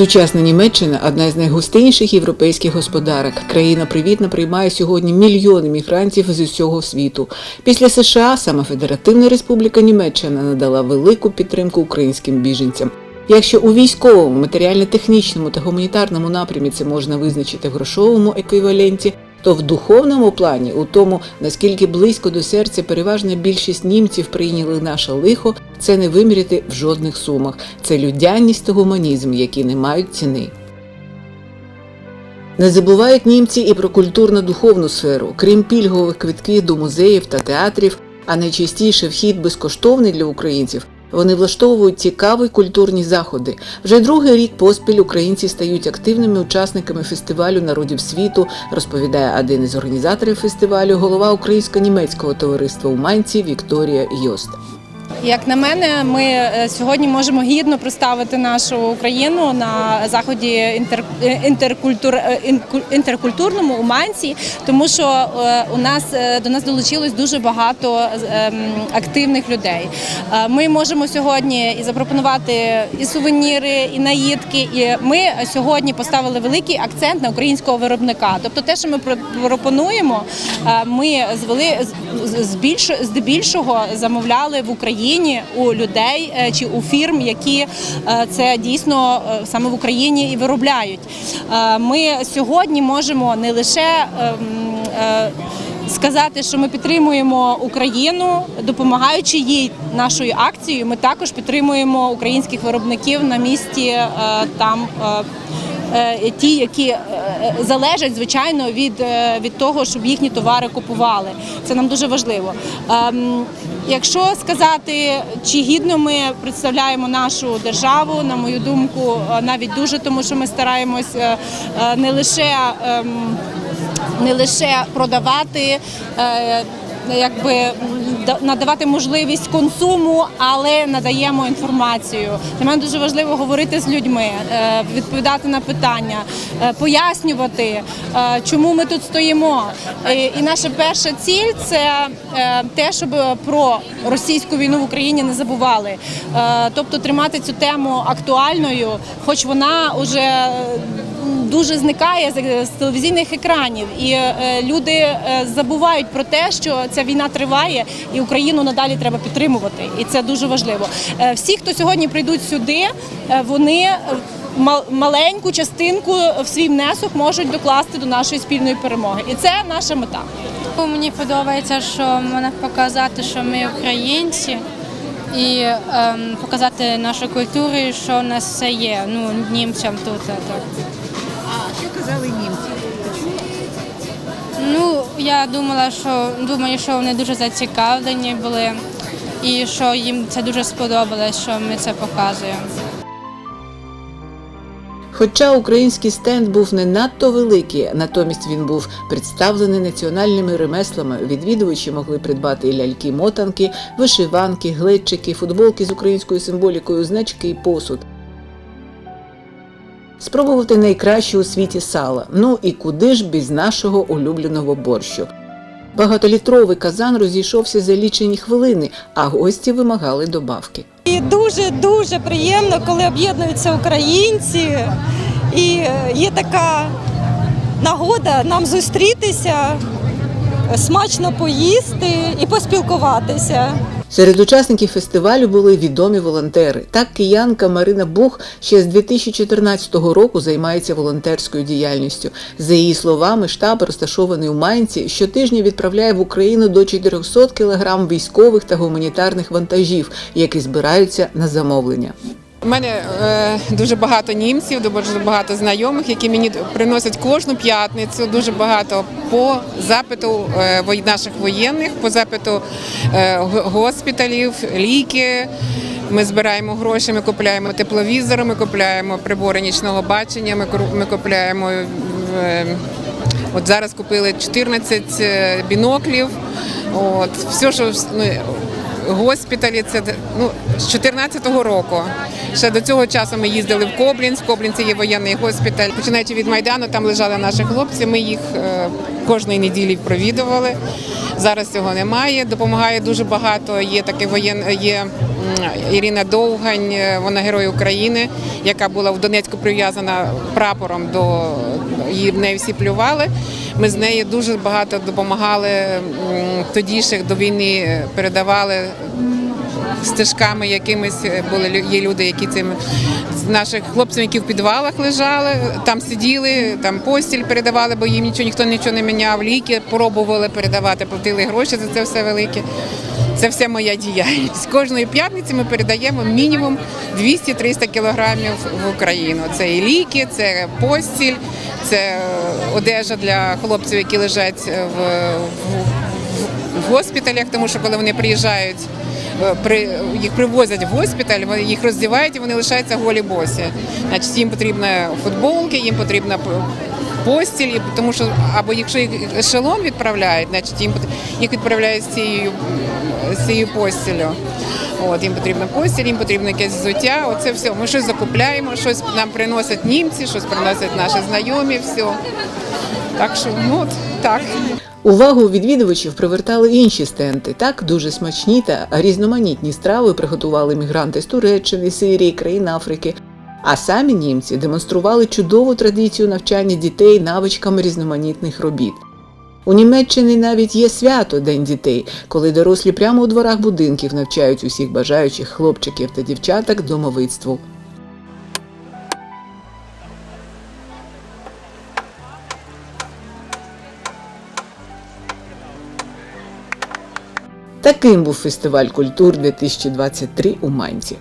Сучасна Німеччина одна із найгустинніших європейських господарок. Країна привітно приймає сьогодні мільйони мігрантів з усього світу. Після США саме Федеративна Республіка Німеччина надала велику підтримку українським біженцям. Якщо у військовому, матеріально-технічному та гуманітарному напрямі це можна визначити в грошовому еквіваленті, то в духовному плані, у тому, наскільки близько до серця переважна більшість німців прийняли наше лихо, це не виміряти в жодних сумах. Це людяність та гуманізм, які не мають ціни. Не забувають німці і про культурно-духовну сферу, крім пільгових квитків до музеїв та театрів, а найчастіше вхід безкоштовний для українців. Вони влаштовують цікаві культурні заходи. Вже другий рік поспіль українці стають активними учасниками фестивалю народів світу, розповідає один із організаторів фестивалю, голова українсько-німецького товариства у Манці Вікторія Йост. Як на мене, ми е, сьогодні можемо гідно представити нашу Україну на заході інтер, е, інтеркультур, е, інтеркультурному у Манці, тому що у нас до нас долучилось дуже багато ем, активних людей. Ми можемо сьогодні і запропонувати і сувеніри, і наїдки. І ми сьогодні поставили великий акцент на українського виробника. Тобто, те, що ми про- пропонуємо, ми звели збільш, здебільшого замовляли в Україні у людей е, чи у фірм, які е, це дійсно е, саме в Україні і виробляють. Ми сьогодні можемо не лише ем, сказати, що ми підтримуємо Україну, допомагаючи їй нашою акцією. Ми також підтримуємо українських виробників на місці там. Е, е, Ті, які е, залежать звичайно від, е, від того, щоб їхні товари купували, це нам дуже важливо. Ем, Якщо сказати, чи гідно ми представляємо нашу державу, на мою думку, е, навіть дуже, тому що ми стараємось е, е, не лише ем, не лише продавати. Е, Якби надавати можливість консуму, але надаємо інформацію. Для мене дуже важливо говорити з людьми, е, відповідати на питання, е, пояснювати, чому ми тут стоїмо. І- наша перша ціль це те, щоб про російську війну в Україні не забували. Тобто тримати цю тему актуальною, хоч вона вже дуже зникає з- телевізійних екранів, і люди забувають про те, що ця війна триває, і Україну надалі треба підтримувати. І це дуже важливо. Е, Всі, хто сьогодні прийдуть сюди, е, вони е, маленьку частинку в свій внесок можуть докласти до нашої спільної перемоги, і це наша мета. Мені подобається, що можна показати, що ми українці, і ем, показати нашу культуру, що в нас все є. Ну, німцям тут. Так. Що казали німці? Ну, я думала, що думаю, що вони дуже зацікавлені були, і що їм це дуже сподобалось, що ми це показуємо. Хоча український стенд був не надто великий, натомість він був представлений національними ремеслами. Відвідувачі могли придбати і ляльки-мотанки, вишиванки, глечики, футболки з українською символікою, значки і посуд. Спробувати найкраще у світі сала. Ну і куди ж без нашого улюбленого борщу. Багатолітровий казан розійшовся за лічені хвилини, а гості вимагали добавки. І дуже дуже приємно, коли об'єднуються українці, і е, є така нагода нам зустрітися, смачно поїсти і поспілкуватися. Серед учасників фестивалю були відомі волонтери. Так киянка Марина Бух ще з 2014 року займається волонтерською діяльністю. За її словами, штаб, розташований у Майнці, щотижня відправляє в Україну до 400 кілограм військових та гуманітарних вантажів, які збираються на замовлення. У мене е, дуже багато німців, дуже багато знайомих, які мені приносять кожну п'ятницю дуже багато по запиту е, наших воєнних, по запиту е, госпіталів, ліки. Ми збираємо гроші, ми купуємо тепловізори, ми купуємо прибори нічного бачення, ми, ми купуємо. е, От зараз купили 14 е, біноклів. От все, що ну, госпіталі. Це ну, з 14-го року. Ще до цього часу ми їздили в Коблінськ. В Коблінці є воєнний госпіталь. Починаючи від Майдану, там лежали наші хлопці. Ми їх е, кожної неділі провідували. Зараз цього немає. Допомагає дуже багато. Є такий воєн, є Ірина Довгань, е, вона герой України, яка була в Донецьку прив'язана прапором до її в неї всі плювали. Ми з нею дуже багато допомагали тоді ще до війни передавали стежками якимись е, були є люди, які цим наших хлопців, які в підвалах лежали, там сиділи, там постіль передавали, бо їм нічого ніхто нічого не міняв. Ліки пробували передавати, платили гроші за це все велике. Це все моя діяльність. Кожної п'ятниці ми передаємо мінімум 200-300 кілограмів в Україну. Це і ліки, це постіль, це одежа для хлопців, які лежать в, в, госпіталях, тому що коли вони приїжджають, е, при, їх привозять в госпіталь, вони їх роздівають і вони лишаються голі босі. Значить, їм потрібна футболки, їм потрібна постіль, тому що або якщо їх ешелон відправляють, значить їм їх відправляють з цією, з цією постілю. От, їм потрібна постіль, їм потрібно якесь взуття. Оце все. Ми щось закупляємо, щось нам приносять німці, щось приносять наші знайомі. Все. Так що, ну от так. Увагу відвідувачів привертали інші стенти. Так дуже смачні та різноманітні страви приготували мігранти з Туреччини, Сирії, країн Африки. А самі німці демонстрували чудову традицію навчання дітей навичкам різноманітних робіт. У Німеччині навіть є свято День дітей, коли дорослі прямо у дворах будинків навчають усіх бажаючих хлопчиків та дівчаток домовицтву. Таким був фестиваль культур 2023 у Манці.